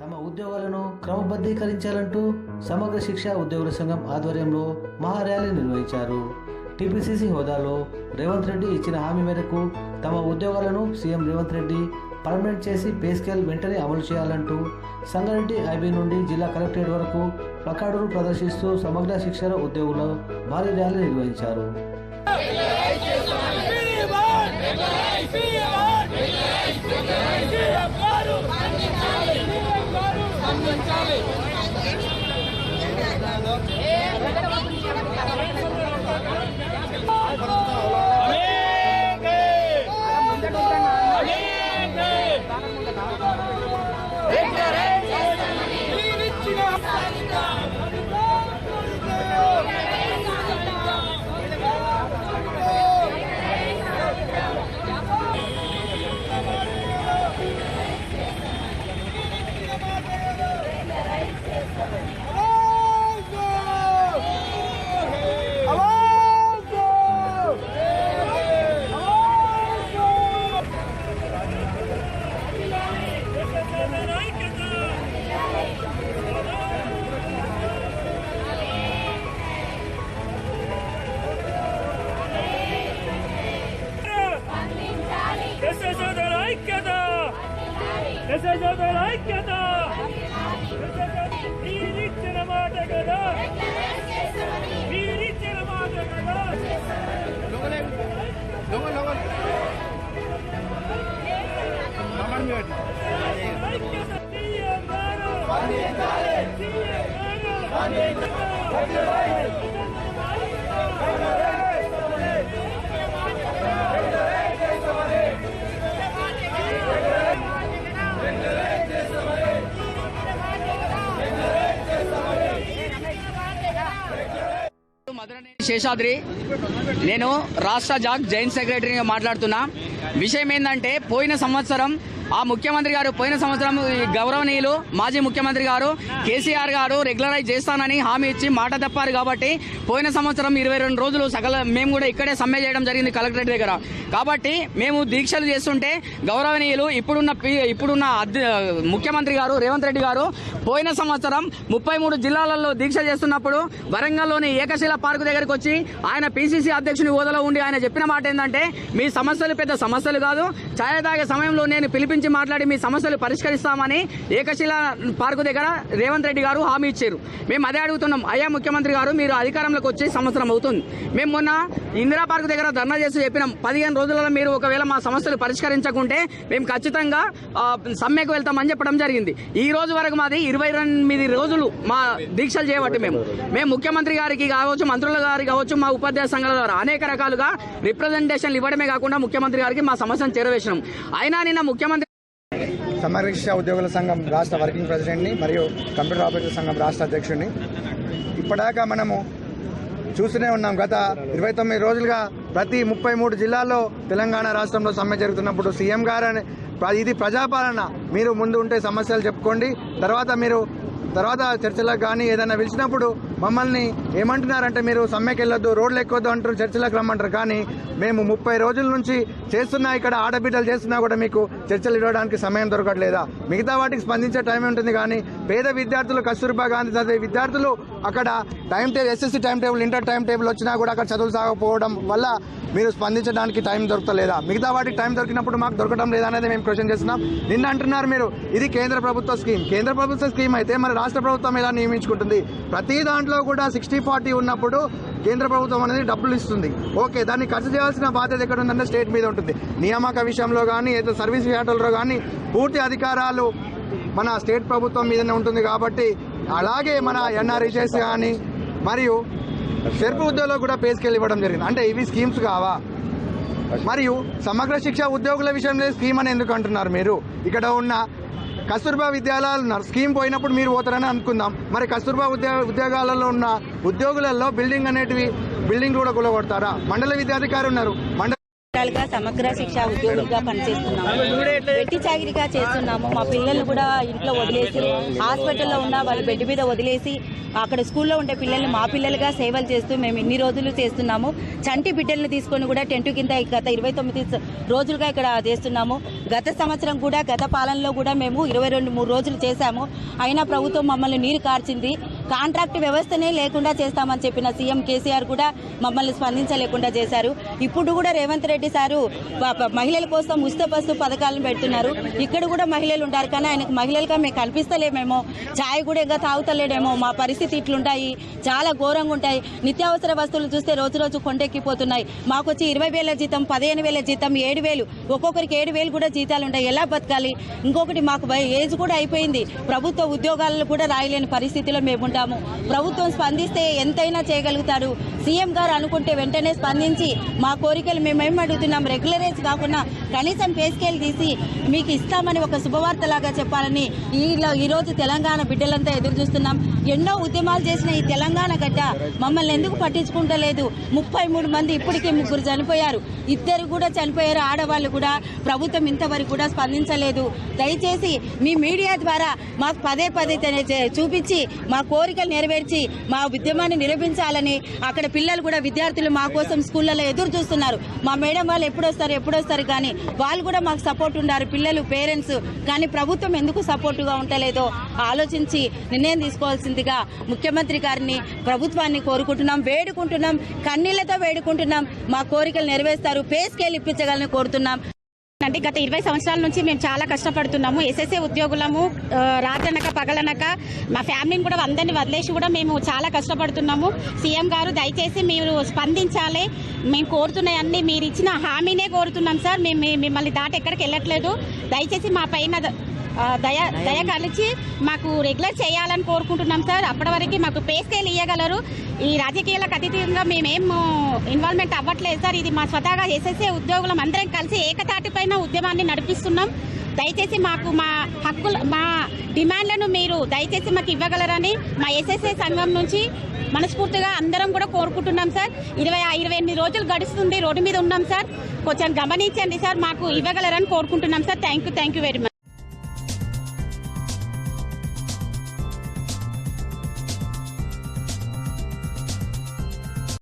తమ ఉద్యోగాలను క్రమబద్ధీకరించాలంటూ సమగ్ర శిక్ష ఉద్యోగుల సంఘం ఆధ్వర్యంలో మహార్యాలీ నిర్వహించారు టీపీసీసీ హోదాలో రేవంత్ రెడ్డి ఇచ్చిన హామీ మేరకు తమ ఉద్యోగాలను సీఎం రేవంత్ రెడ్డి పర్మనెంట్ చేసి పే స్కేల్ వెంటనే అమలు చేయాలంటూ సంగారెడ్డి ఐబీ నుండి జిల్లా కలెక్టరేట్ వరకు ప్లకార్డులు ప్రదర్శిస్తూ సమగ్ర శిక్షణ ఉద్యోగులు భారీ ర్యాలీ నిర్వహించారు favor. Eh, This is over like మధురనేని Seshadri. నేను రాష్ట్ర జాగ్ జైన్ సెక్రటరీగా మాట్లాడుతున్నా. విషయం ఏంటంటే పోయిన సంవత్సరం ఆ ముఖ్యమంత్రి గారు పోయిన సంవత్సరం ఈ గౌరవనీయులు మాజీ ముఖ్యమంత్రి గారు కేసీఆర్ గారు రెగ్యులరైజ్ చేస్తానని హామీ ఇచ్చి మాట తప్పారు కాబట్టి పోయిన సంవత్సరం ఇరవై రెండు రోజులు సకల మేము కూడా ఇక్కడే సమ్మె చేయడం జరిగింది కలెక్టరేట్ దగ్గర. కాబట్టి మేము దీక్షలు చేస్తుంటే గౌరవనీయులు ఇప్పుడున్న ఇప్పుడున్న ముఖ్యమంత్రి గారు రేవంత్ రెడ్డి గారు పోయిన సంవత్సరం ముప్పై మూడు జిల్లాలలో దీక్ష చేస్తున్నప్పుడు వరంగల్లోని ఏకశిల పార్కు దగ్గరకు వచ్చి ఆయన పిసిసి అధ్యక్షుని హోదాలో ఉండి ఆయన చెప్పిన మాట ఏంటంటే మీ సమస్యలు పెద్ద సమస్యలు కాదు. ఛాయ తాగే సమయంలో నేను పిలిపించి మాట్లాడి మీ సమస్యలు పరిష్కరిస్తామని ఏకశిల పార్కు దగ్గర రేవంత్ రెడ్డి గారు హామీ ఇచ్చారు. మేము అదే అడుగుతున్నాం. అయ్యా ముఖ్యమంత్రి గారు మీరు అధికారంలోకి వచ్చి సంవత్సరం అవుతుంది. మేము మొన్న ఇందిరా పార్క్ దగ్గర ధర్నా చేసి చెప్పినాం. పదిహేను రోజులలో మీరు ఒకవేళ మా సమస్యలు పరిష్కరించకుంటే మేము ఖచ్చితంగా సమ్మెకు వెళ్తామని చెప్పడం జరిగింది. ఈ రోజు వరకు మాది ఇరవై ఎనిమిది రోజులు మా దీక్షలు చేయబట్టి మేము. మేము ముఖ్యమంత్రి గారికి కావచ్చు మంత్రుల గారికి కావచ్చు మా ఉపాధ్యాయ సంఘాల ద్వారా అనేక రకాలుగా రిప్రజెంటేషన్లు ఇవ్వడమే కాకుండా ముఖ్యమంత్రి గారికి మా సమస్యను చేరవేసినాం. అయినా నిన్న ముఖ్యమంత్రి సమగ్ర ఉద్యోగుల సంఘం రాష్ట్ర వర్కింగ్ ప్రెసిడెంట్ని మరియు కంప్యూటర్ ఆపరేటర్ సంఘం రాష్ట్ర అధ్యక్షుడిని. ఇప్పటిదాకా మనము చూస్తూనే ఉన్నాం. గత ఇరవై తొమ్మిది రోజులుగా ప్రతి ముప్పై మూడు జిల్లాల్లో తెలంగాణ రాష్ట్రంలో సమ్మె జరుగుతున్నప్పుడు సీఎం గారు ప్ర- ఇది ప్రజాపాలన. మీరు ముందు ఉంటే సమస్యలు చెప్పుకోండి. తర్వాత మీరు తర్వాత చర్చలకు కానీ ఏదైనా పిలిచినప్పుడు మమ్మల్ని ఏమంటున్నారంటే మీరు సమ్మెకి వెళ్ళొద్దు రోడ్లు ఎక్కొద్దు అంటారు చర్చలకు రమ్మంటారు. కానీ మేము ముప్పై రోజుల నుంచి చేస్తున్నా ఇక్కడ ఆడబిడ్డలు చేస్తున్నా కూడా మీకు చర్చలు ఇవ్వడానికి సమయం దొరకట్లేదా? మిగతా వాటికి స్పందించే టైం ఉంటుంది కానీ పేద విద్యార్థులు కస్తూర్బా గాంధీ చదివే విద్యార్థులు అక్కడ time table SSC time table inter time table వచ్చినా కూడా అక్కడ చదువులు సాగకపోవడం వల్ల మీరు స్పందించడానికి టైం దొరకలేదా? మిగతా వాటికి టైం దొరికినప్పుడు మాకు దొరకడం లేదనేది అనేది మేము క్వశ్చన్ చేస్తున్నాం. నిన్న అంటున్నారు మీరు ఇది కేంద్ర ప్రభుత్వ స్కీమ్. కేంద్ర ప్రభుత్వ స్కీమ్ అయితే మరి రాష్ట్ర ప్రభుత్వం ఎలా నియమించుకుంటుంది? ప్రతి దాంట్లో కూడా సిక్స్టీ ఫార్టీ ఉన్నప్పుడు కేంద్ర ప్రభుత్వం అనేది డబ్బులు ఇస్తుంది. ఓకే దాన్ని ఖర్చు చేయాల్సిన బాధ్యత ఎక్కడ ఉందంటే స్టేట్ మీద ఉంటుంది. నియామక విషయంలో కానీ ఏదో సర్వీస్ వ్యాటల్లో కానీ పూర్తి అధికారాలు మన స్టేట్ ప్రభుత్వం మీదనే ఉంటుంది కాబట్టి అలాగే మన ఎన్ఆర్ఈజెస్ కానీ మరియు సెర్పు ఉద్యోగులకు కూడా పేస్కెళ్ళి ఇవ్వడం జరిగింది. అంటే ఇవి స్కీమ్స్ కావా? మరియు సమగ్ర శిక్ష ఉద్యోగుల విషయంలో స్కీమ్ అని ఎందుకు అంటున్నారు మీరు? ఇక్కడ ఉన్న కస్తూర్బా విద్యాలయాలు ఉన్నారు. స్కీమ్ పోయినప్పుడు మీరు పోతారని అనుకుందాం. మరి కస్తూర్బా ఉద్యోగ ఉద్యోగాలలో ఉన్న ఉద్యోగులలో బిల్డింగ్ అనేటివి బిల్డింగ్ కూడా కూలగొడతారా? మండల విద్యాధికారి ఉన్నారు. మండల సంవత్సరాలుగా సమగ్ర శిక్ష ఉద్యోగులుగా పనిచేస్తున్నాము. వెట్టి చాకిరిగా చేస్తున్నాము. మా పిల్లల్ని కూడా ఇంట్లో వదిలేసి హాస్పిటల్లో ఉన్న వాళ్ళ బెడ్ మీద వదిలేసి అక్కడ స్కూల్లో ఉండే పిల్లల్ని మా పిల్లలుగా సేవలు చేస్తూ మేము ఇన్ని రోజులు చేస్తున్నాము. చంటి బిడ్డలను తీసుకొని కూడా టెంట్ కింద గత ఇరవై తొమ్మిది రోజులుగా ఇక్కడ చేస్తున్నాము. గత సంవత్సరం కూడా గత పాలనలో కూడా మేము ఇరవై రెండు మూడు రోజులు చేశాము. అయినా ప్రభుత్వం మమ్మల్ని నీరు కార్చింది. కాంట్రాక్ట్ వ్యవస్థనే లేకుండా చేస్తామని చెప్పిన సీఎం కేసీఆర్ కూడా మమ్మల్ని స్పందించలేకుండా చేశారు. ఇప్పుడు కూడా రేవంత్ రెడ్డి సారు మహిళల కోసం ఉచిత బస్సు పథకాలను పెడుతున్నారు. ఇక్కడ కూడా మహిళలు ఉంటారు కానీ ఆయనకు మహిళలుగా మేము కనిపిస్తలేమేమో ఛాయ్ కూడా ఇంకా తాగుతలేడేమో. మా పరిస్థితి ఇట్లుంటాయి. చాలా ఘోరంగా ఉంటాయి. నిత్యావసర వస్తువులు చూస్తే రోజు రోజు కొండెక్కిపోతున్నాయి. మాకు వచ్చి ఇరవై వేల జీతం పదిహేను వేల జీతం ఏడు వేలు ఒక్కొక్కరికి ఏడు వేలు కూడా జీతాలు ఉంటాయి. ఎలా బతకాలి? ఇంకొకటి మాకు ఏజ్ కూడా అయిపోయింది. ప్రభుత్వ ఉద్యోగాలను కూడా రాయలేని పరిస్థితిలో మేము ఉంటాం ఉంటాము ప్రభుత్వం స్పందిస్తే ఎంతైనా చేయగలుగుతారు సీఎం గారు అనుకుంటే వెంటనే స్పందించి మా కోరికలు మేమేం అడుగుతున్నాం? రెగ్యులరైజ్ కాకుండా కనీసం పే స్కేల్ తీసి మీకు ఇస్తామని ఒక శుభవార్తలాగా చెప్పాలని ఈలో ఈరోజు తెలంగాణ బిడ్డలంతా ఎదురు చూస్తున్నాం. ఎన్నో ఉద్యమాలు చేసిన ఈ తెలంగాణ గడ్డ మమ్మల్ని ఎందుకు పట్టించుకుంటలేదు? ముప్పై మూడు మంది ఇప్పటికే ముగ్గురు చనిపోయారు. ఇద్దరు కూడా చనిపోయారు. ఆడవాళ్ళు కూడా ప్రభుత్వం ఇంతవరకు కూడా స్పందించలేదు. దయచేసి మీ మీడియా ద్వారా మాకు పదే పదే చూపించి మా కోరికలు నెరవేర్చి మా ఉద్యమాన్ని నిరూపించాలని అక్కడ పిల్లలు కూడా విద్యార్థులు మా కోసం స్కూళ్ళలో ఎదురు చూస్తున్నారు. మా మేడం వాళ్ళు ఎప్పుడొస్తారు ఎప్పుడొస్తారు కానీ వాళ్ళు కూడా మాకు సపోర్ట్ ఉన్నారు పిల్లలు పేరెంట్స్ కానీ ప్రభుత్వం ఎందుకు సపోర్టుగా ఉండలేదో ఆలోచించి నిర్ణయం తీసుకోవాల్సిందిగా ముఖ్యమంత్రి గారిని ప్రభుత్వాన్ని కోరుకుంటున్నాం వేడుకుంటున్నాం కన్నీళ్ళతో వేడుకుంటున్నాం. మా కోరికలు నెరవేరుస్తారు. పే స్కేల్ ఇప్పించగలని కోరుతున్నాం. అంటే గత ఇరవై సంవత్సరాల నుంచి మేము చాలా కష్టపడుతున్నాము. ఎస్ఎస్ఏ ఉద్యోగులము రాతనక రాత్రనక పగలనక మా ఫ్యామిలీని కూడా అందరిని వదిలేసి కూడా మేము చాలా కష్టపడుతున్నాము. సీఎం గారు దయచేసి మీరు స్పందించాలి. మేము కోరుతున్నాయన్నీ మీరు ఇచ్చిన హామీనే కోరుతున్నాం సార్. మేము మిమ్మల్ని దాటి ఎక్కడికి వెళ్ళట్లేదు. దయచేసి మా పైన దయ దయ కలిసి మాకు రెగ్యులర్ చేయాలని కోరుకుంటున్నాం సార్. అప్పటి వరకు మాకు పే స్కేల్ ఇవ్వగలరు ఈ రాజకీయాలకు అతీతంగా మేమేం ఇన్వాల్వ్మెంట్ అవ్వట్లేదు సార్. ఇది మా స్వతహాగా ఎస్ఎస్ఏ ఉద్యోగులం అందరం కలిసి ఏకతాటిపైన ఉద్యమాన్ని నడిపిస్తున్నాం. దయచేసి మాకు మా హక్కుల మా డిమాండ్లను మీరు దయచేసి మాకు ఇవ్వగలరని మా ఎస్ఎస్ఏ సంఘం నుంచి మనస్ఫూర్తిగా అందరం కూడా కోరుకుంటున్నాం సార్. ఇరవై ఇరవై ఎనిమిది రోజులు గడుస్తుంది. రోడ్డు మీద ఉన్నాం సార్. కొంచెం గమనించండి సార్. మాకు ఇవ్వగలరని కోరుకుంటున్నాం sir. Thank you thank you very much